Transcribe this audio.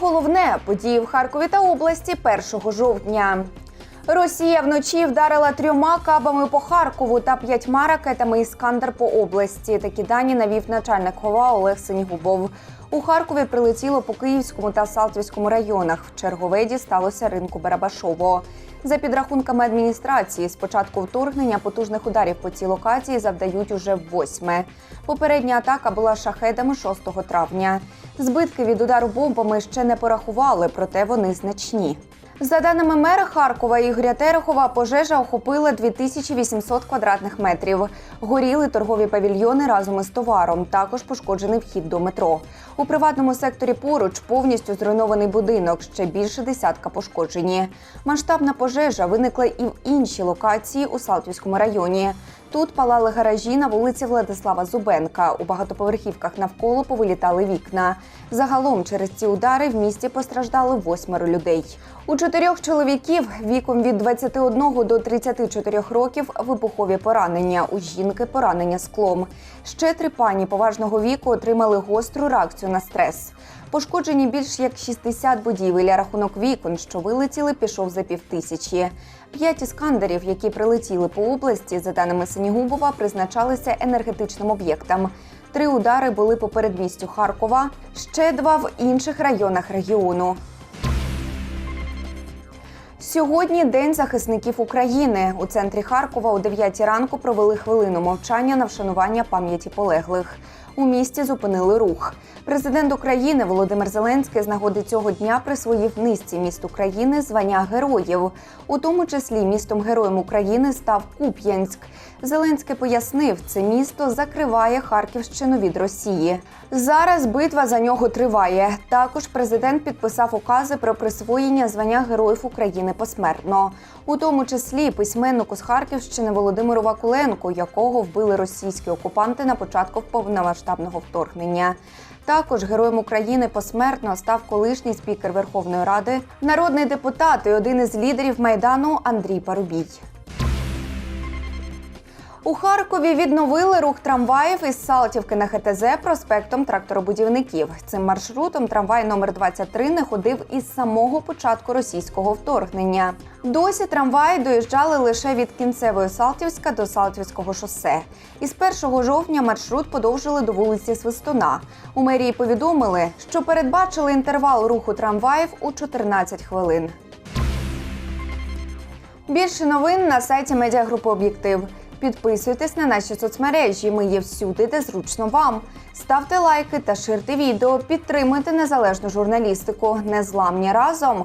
Головне події в Харкові та області 1 жовтня. Росія вночі вдарила трьома кабами по Харкову та п'ятьма ракетами Іскандер по області. Такі дані навів начальник ГОВА Олег Сенігубов. У Харкові прилетіло по Київському та Салтівському районах. В Черговеді сталося ринку Барабашово. За підрахунками адміністрації, з початку вторгнення потужних ударів по цій локації завдають уже восьме. Попередня атака була шахедами 6 травня. Збитки від удару бомбами ще не порахували, проте вони значні. За даними мера Харкова Ігоря Терехова, пожежа охопила 2800 квадратних метрів. Горіли торгові павільйони разом із товаром. Також пошкоджений вхід до метро. У приватному секторі поруч повністю зруйнований будинок. Ще більше десятка пошкоджені. Масштабна пожежа виникла і в іншій локації у Салтівському районі. Тут палали гаражі на вулиці Владислава Зубенка. У багатоповерхівках навколо повилітали вікна. Загалом через ці удари в місті постраждали восьмеро людей. У чотирьох чоловіків віком від 21 до 34 років вибухові поранення. У жінки поранення склом. Ще три пані поважного віку отримали гостру реакцію на стрес. Пошкоджені більш як 60 будівель. а Рахунок вікон, що вилетіли, пішов за півтисячі. П'ять іскандерів, які прилетіли по області, за даними Сенігубова, призначалися енергетичним об'єктам. Три удари були по передмістю Харкова, ще два в інших районах регіону. Сьогодні День захисників України. У центрі Харкова о 9 ранку провели хвилину мовчання на вшанування пам'яті полеглих. У місті зупинили рух. Президент України Володимир Зеленський з нагоди цього дня присвоїв низці міст України звання героїв. У тому числі містом героєм України став Куп'янськ. Зеленський пояснив, це місто закриває Харківщину від Росії. Зараз битва за нього триває. Також президент підписав укази про присвоєння звання Героїв України посмертно, у тому числі письменнику з Харківщини Володимиру Вакуленку, якого вбили російські окупанти на початку повномасштабного вторгнення. Також героєм України посмертно став колишній спікер Верховної Ради, народний депутат і один із лідерів майдану Андрій Парубій. У Харкові відновили рух трамваїв із Салтівки на ХТЗ проспектом тракторобудівників. Цим маршрутом трамвай номер 23 не ходив із самого початку російського вторгнення. Досі трамваї доїжджали лише від кінцевої Салтівська до Салтівського шосе. Із 1 жовтня маршрут подовжили до вулиці Свистуна. У мерії повідомили, що передбачили інтервал руху трамваїв у 14 хвилин. Більше новин на сайті медіагрупи Об'єктив. Підписуйтесь на наші соцмережі. Ми є всюди, де зручно вам. Ставте лайки та ширте відео. Підтримуйте незалежну журналістику. Незламні разом.